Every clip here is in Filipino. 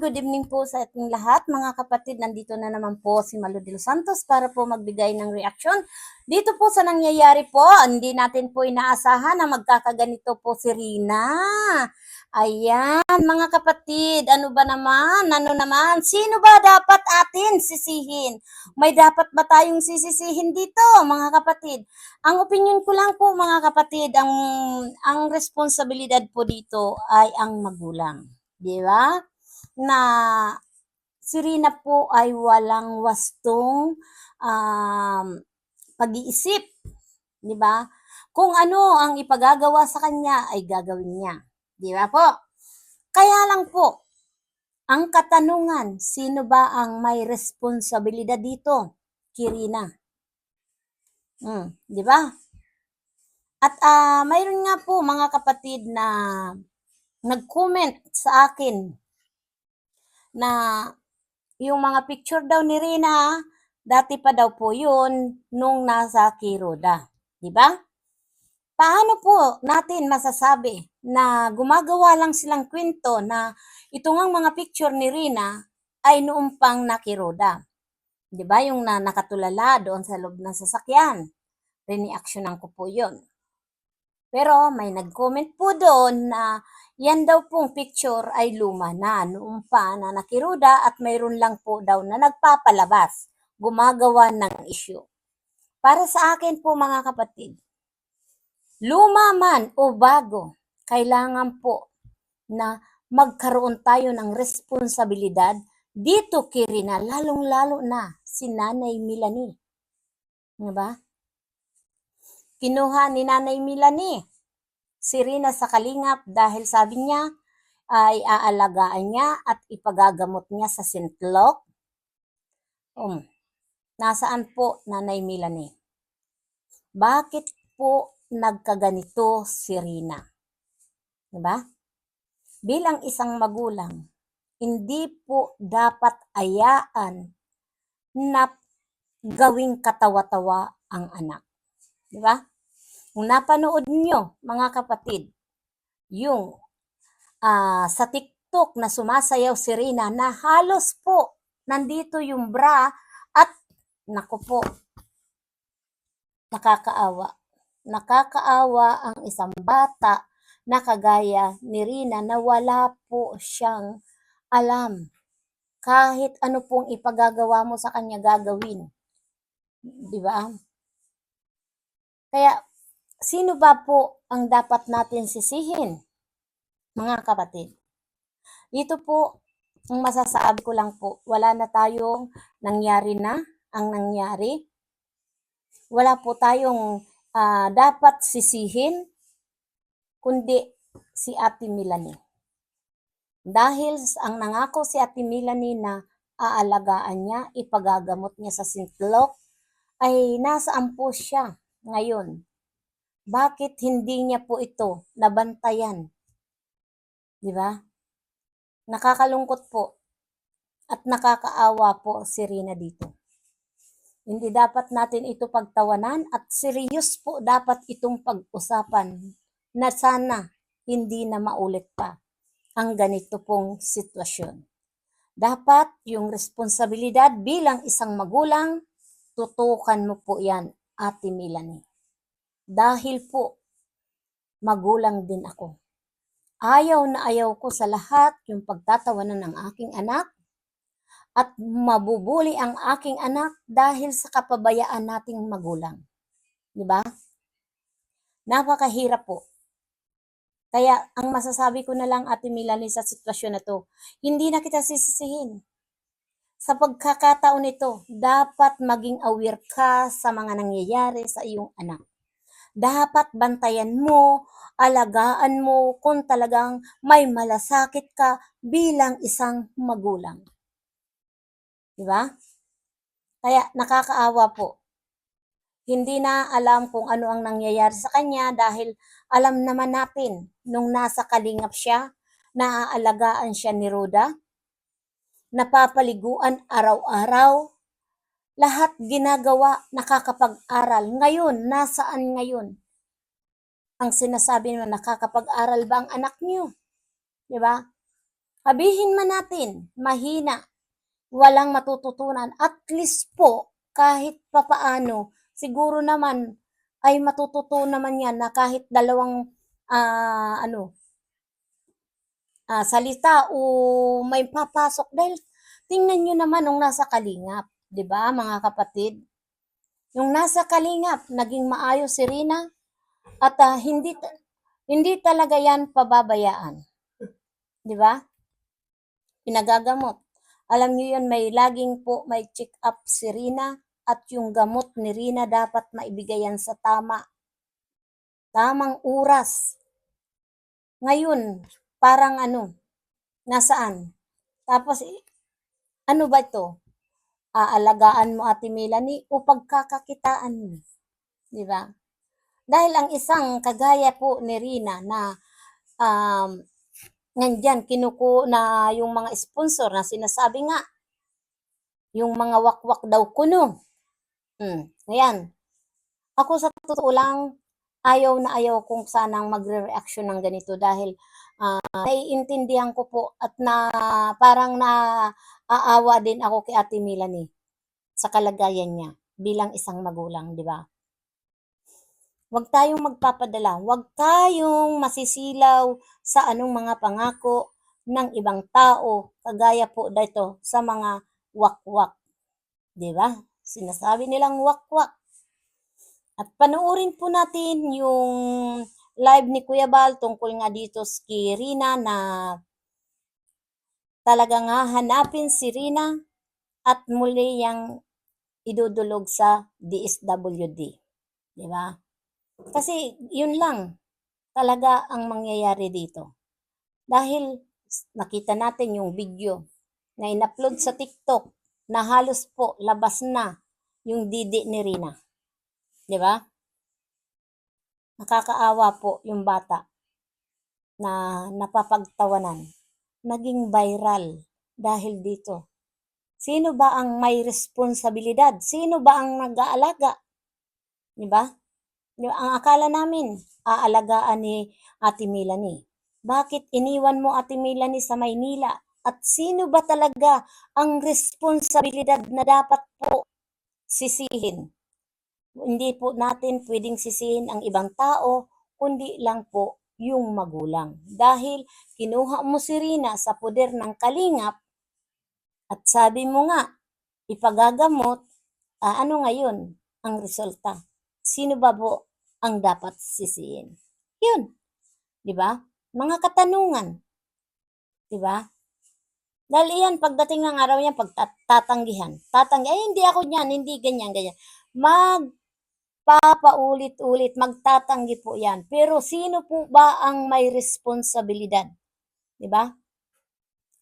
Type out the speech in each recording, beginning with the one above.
good evening po sa ating lahat. Mga kapatid, nandito na naman po si Malo de Santos para po magbigay ng reaction. Dito po sa nangyayari po, hindi natin po inaasahan na magkakaganito po si Rina. Ayan, mga kapatid, ano ba naman? Ano naman? Sino ba dapat atin sisihin? May dapat ba tayong sisisihin dito, mga kapatid? Ang opinion ko lang po, mga kapatid, ang, ang responsibilidad po dito ay ang magulang. Di ba? Na si Rina po ay walang wastong um, pag-iisip, 'di ba? Kung ano ang ipagagawa sa kanya ay gagawin niya, 'di ba po? Kaya lang po, ang katanungan, sino ba ang may responsibilidad dito? Kirina. Hmm, 'di ba? At ah, mayroon nga po mga kapatid na nag-comment sa akin na yung mga picture daw ni Rina, dati pa daw po yun nung nasa Kiroda. Di ba? Paano po natin masasabi na gumagawa lang silang kwento na ito ngang mga picture ni Rina ay noong pang nakiroda? Di ba? Yung na nakatulala doon sa loob ng sasakyan. Riniaksyonan ko po yun. Pero may nag-comment po doon na yan daw pong picture ay luma na noong pa na nakiruda at mayroon lang po daw na nagpapalabas, gumagawa ng issue. Para sa akin po mga kapatid, luma man o bago, kailangan po na magkaroon tayo ng responsibilidad dito Kirina, lalong-lalo na si Nanay Milani. Diba? Kinuha ni Nanay Milani si Rina sa kalingap dahil sabi niya ay aalagaan niya at ipagagamot niya sa sintlok. Um, nasaan po Nanay Milani? Bakit po nagkaganito si Rina? Diba? Bilang isang magulang, hindi po dapat ayaan na gawing katawa-tawa ang anak. Diba? Kung napanood nyo, mga kapatid, yung uh, sa TikTok na sumasayaw si Rina na halos po nandito yung bra at nako po, nakakaawa. Nakakaawa ang isang bata na kagaya ni Rina na wala po siyang alam. Kahit ano pong ipagagawa mo sa kanya gagawin. Di ba? Kaya Sino ba po ang dapat natin sisihin? Mga kapatid. Dito po, ang masasabi ko lang po, wala na tayong nangyari na ang nangyari. Wala po tayong uh, dapat sisihin, kundi si Ate Milani. Dahil ang nangako si Ate Milani na aalagaan niya, ipagagamot niya sa sintlok, ay nasaan po siya ngayon bakit hindi niya po ito nabantayan? Di ba? Nakakalungkot po at nakakaawa po si Rina dito. Hindi dapat natin ito pagtawanan at serious po dapat itong pag-usapan na sana hindi na maulit pa ang ganito pong sitwasyon. Dapat yung responsibilidad bilang isang magulang, tutukan mo po yan, Ate Milanie. Dahil po, magulang din ako. Ayaw na ayaw ko sa lahat yung pagtatawanan ng aking anak at mabubuli ang aking anak dahil sa kapabayaan nating magulang. Di ba? Napakahirap po. Kaya ang masasabi ko na lang Ate Milani sa sitwasyon na to, hindi na kita sisisihin. Sa pagkakataon nito, dapat maging aware ka sa mga nangyayari sa iyong anak dapat bantayan mo, alagaan mo kung talagang may malasakit ka bilang isang magulang. Di ba? Kaya nakakaawa po. Hindi na alam kung ano ang nangyayari sa kanya dahil alam naman natin nung nasa kalingap siya, naaalagaan siya ni Roda, napapaliguan araw-araw, lahat ginagawa, nakakapag-aral. Ngayon, nasaan ngayon? Ang sinasabi mo, nakakapag-aral ba ang anak niyo? Di ba? sabihin man natin, mahina, walang matututunan, at least po, kahit papaano, siguro naman, ay matututunan naman yan na kahit dalawang, ah, ano, ah, salita o may papasok dahil tingnan nyo naman nung nasa kalingap, 'di ba mga kapatid? Yung nasa kalingap, naging maayos si Rina at ah, hindi hindi talaga yan pababayaan. 'Di ba? Pinagagamot. Alam niyo yun, may laging po may check up si Rina at yung gamot ni Rina dapat maibigay yan sa tama. Tamang oras. Ngayon, parang ano, nasaan? Tapos, eh, ano ba ito? Aalagaan mo Ate Melanie o pagkakakitaan mo? Di ba? Dahil ang isang kagaya po ni Rina na um, nandyan kinuku na yung mga sponsor na sinasabi nga, yung mga wakwak daw kuno. Hmm, ayan. Ako sa totoo lang, ayaw na ayaw kung sanang magre-reaction ng ganito dahil ah, naiintindihan ko po at na parang na aawa din ako kay Ate Melanie sa kalagayan niya bilang isang magulang, di ba? Huwag tayong magpapadala, huwag tayong masisilaw sa anong mga pangako ng ibang tao, kagaya po dito sa mga wakwak. Di ba? Sinasabi nilang wakwak. At panoorin po natin yung live ni Kuya Bal tungkol nga dito kay Rina na talaga nga hanapin si Rina at muli yang idudulog sa DSWD. Di ba? Kasi yun lang talaga ang mangyayari dito. Dahil nakita natin yung video na in-upload sa TikTok na halos po labas na yung didi ni Rina. Di ba? Nakakaawa po yung bata na napapagtawanan. Naging viral dahil dito. Sino ba ang may responsibilidad? Sino ba ang nag-aalaga? Di ba? Yung- Ang akala namin, aalagaan ni Ate Melanie. Bakit iniwan mo Ate Melanie sa Maynila? At sino ba talaga ang responsibilidad na dapat po sisihin? Hindi po natin pwedeng sisihin ang ibang tao, kundi lang po yung magulang. Dahil kinuha mo si Rina sa poder ng kalingap at sabi mo nga, ipagagamot, ah, ano ngayon ang resulta? Sino ba po ang dapat sisihin? Yun. Di ba? Mga katanungan. Di ba? Dahil iyan, pagdating ng araw yan, pagtatanggihan. Tatanggi, ay hindi ako niyan, hindi ganyan, ganyan. Magpapaulit-ulit, magtatanggi po yan. Pero sino po ba ang may responsibilidad? Di ba?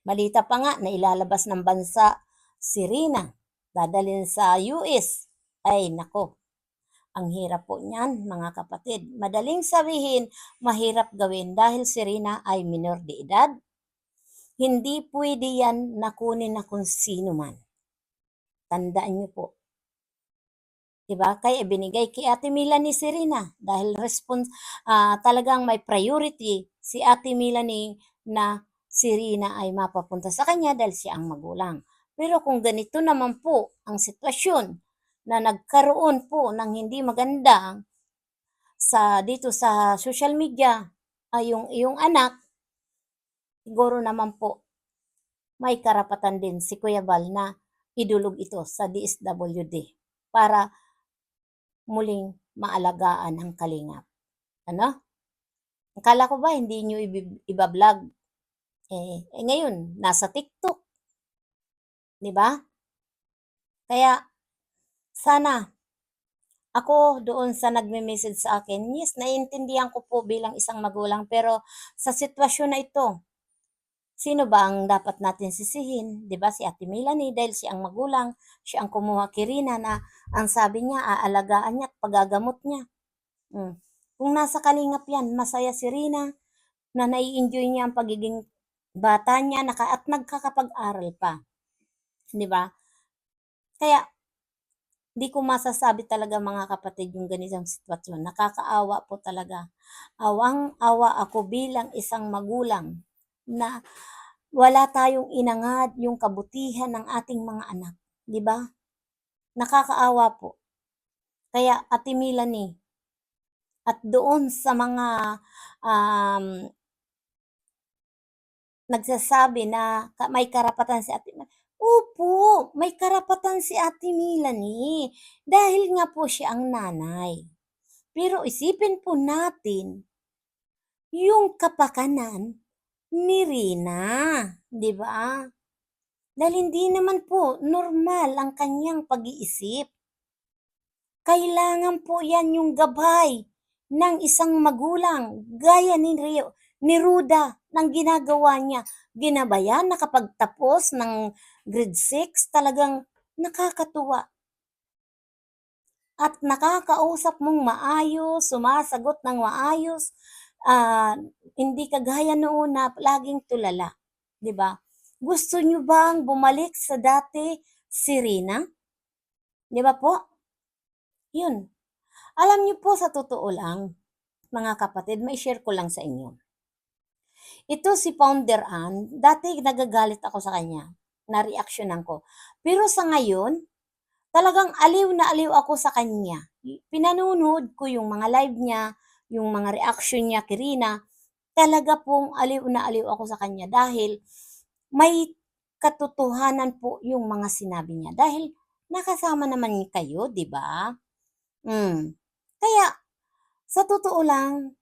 Balita pa nga na ilalabas ng bansa si Rina. Dadalhin sa US. Ay, nako. Ang hirap po niyan, mga kapatid. Madaling sabihin, mahirap gawin dahil si Rina ay minor de edad. Hindi pwede yan nakunin na kung sino man. Tandaan niyo po. Diba? Kaya binigay kay Ate Melanie si Rina dahil respons ah, talagang may priority si Ate Melanie na si Rina ay mapapunta sa kanya dahil siya ang magulang. Pero kung ganito naman po ang sitwasyon na nagkaroon po ng hindi maganda sa dito sa social media ay yung iyong anak siguro naman po may karapatan din si Kuya Bal na idulog ito sa DSWD para muling maalagaan ang kalingap. Ano? Akala ko ba hindi nyo ibablog? Eh, eh ngayon, nasa TikTok. Di ba? Kaya, sana, ako doon sa nagme-message sa akin, yes, naiintindihan ko po bilang isang magulang, pero sa sitwasyon na ito, sino ba ang dapat natin sisihin? Di ba si Ate Melanie, dahil siya ang magulang, siya ang kumuha kay Rina na ang sabi niya, aalagaan niya at pagagamot niya. Mm. Kung nasa kalingap yan, masaya si Rina, na nai-enjoy niya ang pagiging bata niya naka, at nagkakapag-aral pa. Di ba? Kaya, di ko masasabi talaga mga kapatid yung ganitong sitwasyon. Nakakaawa po talaga. Awang-awa ako bilang isang magulang na wala tayong inangad yung kabutihan ng ating mga anak, 'di ba? Nakakaawa po. Kaya Ate Melanie, at doon sa mga um, nagsasabi na may karapatan si Ate Melanie, Opo, may karapatan si Ate Melanie dahil nga po siya ang nanay. Pero isipin po natin yung kapakanan ni Rina, di ba? Dahil hindi naman po normal ang kanyang pag-iisip. Kailangan po yan yung gabay ng isang magulang gaya ni Rio, ni Ruda ng ginagawa niya. Ginabayan nakapagtapos ng grade 6, talagang nakakatuwa. At nakakausap mong maayos, sumasagot ng maayos, ah, hindi kagaya noon na laging tulala, 'di ba? Gusto niyo bang bumalik sa dati si Rina? 'Di ba po? 'Yun. Alam niyo po sa totoo lang, mga kapatid, may share ko lang sa inyo. Ito si Founder Ann, dati nagagalit ako sa kanya, na reaksyonan ko. Pero sa ngayon, talagang aliw na aliw ako sa kanya. Pinanonood ko yung mga live niya, yung mga reaction niya kay Rina, talaga pong aliw na aliw ako sa kanya dahil may katotohanan po yung mga sinabi niya. Dahil nakasama naman kayo, di ba? Mm. Kaya, sa totoo lang,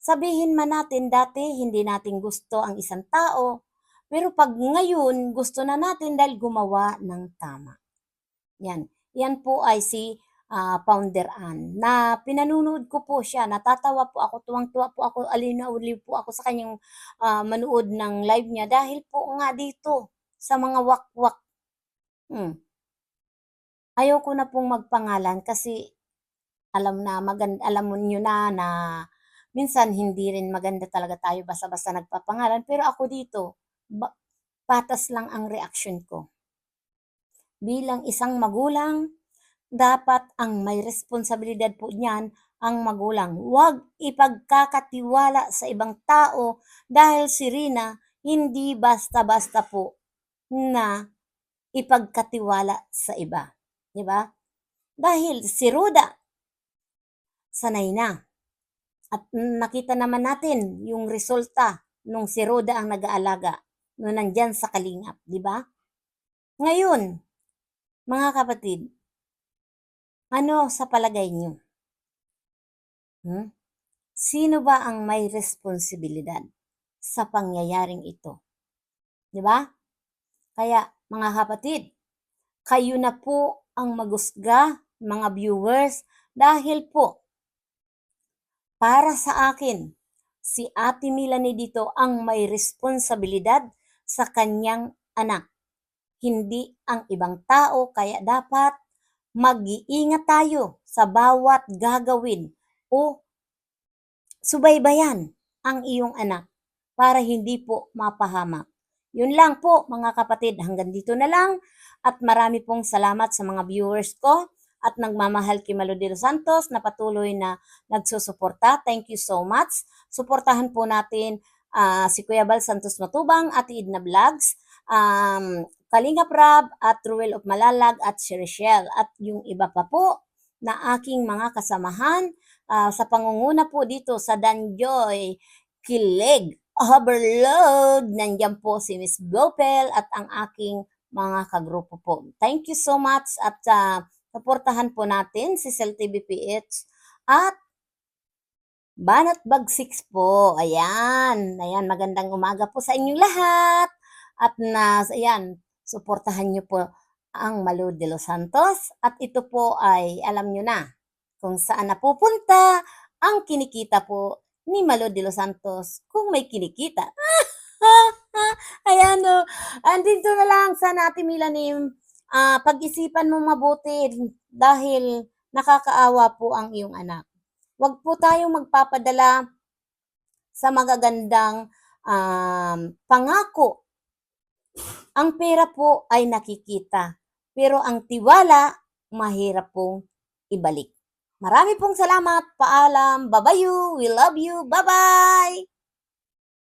sabihin man natin dati hindi natin gusto ang isang tao, pero pag ngayon gusto na natin dahil gumawa ng tama. Yan. Yan po ay si ah, Founder Ann na pinanunood ko po siya. Natatawa po ako, tuwang-tuwa po ako, aliw na uliw po ako sa kanyang ah, manood ng live niya dahil po nga dito sa mga wakwak. Hmm. Ayaw na pong magpangalan kasi alam na maganda, alam niyo na na minsan hindi rin maganda talaga tayo basta-basta nagpapangalan pero ako dito patas lang ang reaction ko. Bilang isang magulang, dapat ang may responsibilidad po niyan ang magulang. Huwag ipagkakatiwala sa ibang tao dahil si Rina hindi basta-basta po na ipagkatiwala sa iba. Di ba? Dahil si Ruda, sanay na. At nakita naman natin yung resulta nung si Ruda ang nag-aalaga nung nandyan sa Kalingap, di ba? Ngayon, mga kapatid, ano sa palagay niyo? Hmm? Sino ba ang may responsibilidad sa pangyayaring ito? Di ba? Kaya, mga kapatid, kayo na po ang magusga, mga viewers, dahil po, para sa akin, si Ate Melanie dito ang may responsibilidad sa kanyang anak. Hindi ang ibang tao, kaya dapat mag-iingat tayo sa bawat gagawin o subaybayan ang iyong anak para hindi po mapahamak. Yun lang po mga kapatid, hanggang dito na lang at marami pong salamat sa mga viewers ko at nagmamahal kay Malo de Santos na patuloy na nagsusuporta. Thank you so much. Suportahan po natin ah, si Kuya Bal Santos Matubang, Ate Idna Vlogs, um, Kalinga Prab at Ruel of Malalag at si Rochelle at yung iba pa po na aking mga kasamahan ah, sa pangunguna po dito sa Danjoy Kilig Overload. Nandiyan po si Miss Blopel at ang aking mga kagrupo po. Thank you so much at ah, Suportahan po natin si Cell TV PH at Banat Bag 6 po. Ayan. Ayan, magandang umaga po sa inyong lahat. At na, ayan, suportahan niyo po ang Malu de los Santos. At ito po ay, alam niyo na, kung saan napupunta ang kinikita po ni Malu de los Santos kung may kinikita. Ayan o. Andito na lang sa natin Milanim ah, pag-isipan mo mabuti dahil nakakaawa po ang iyong anak. Huwag po tayong magpapadala sa magagandang um, pangako. Ang pera po ay nakikita, pero ang tiwala, mahirap pong ibalik. Marami pong salamat. Paalam. Babayu. We love you. Bye-bye.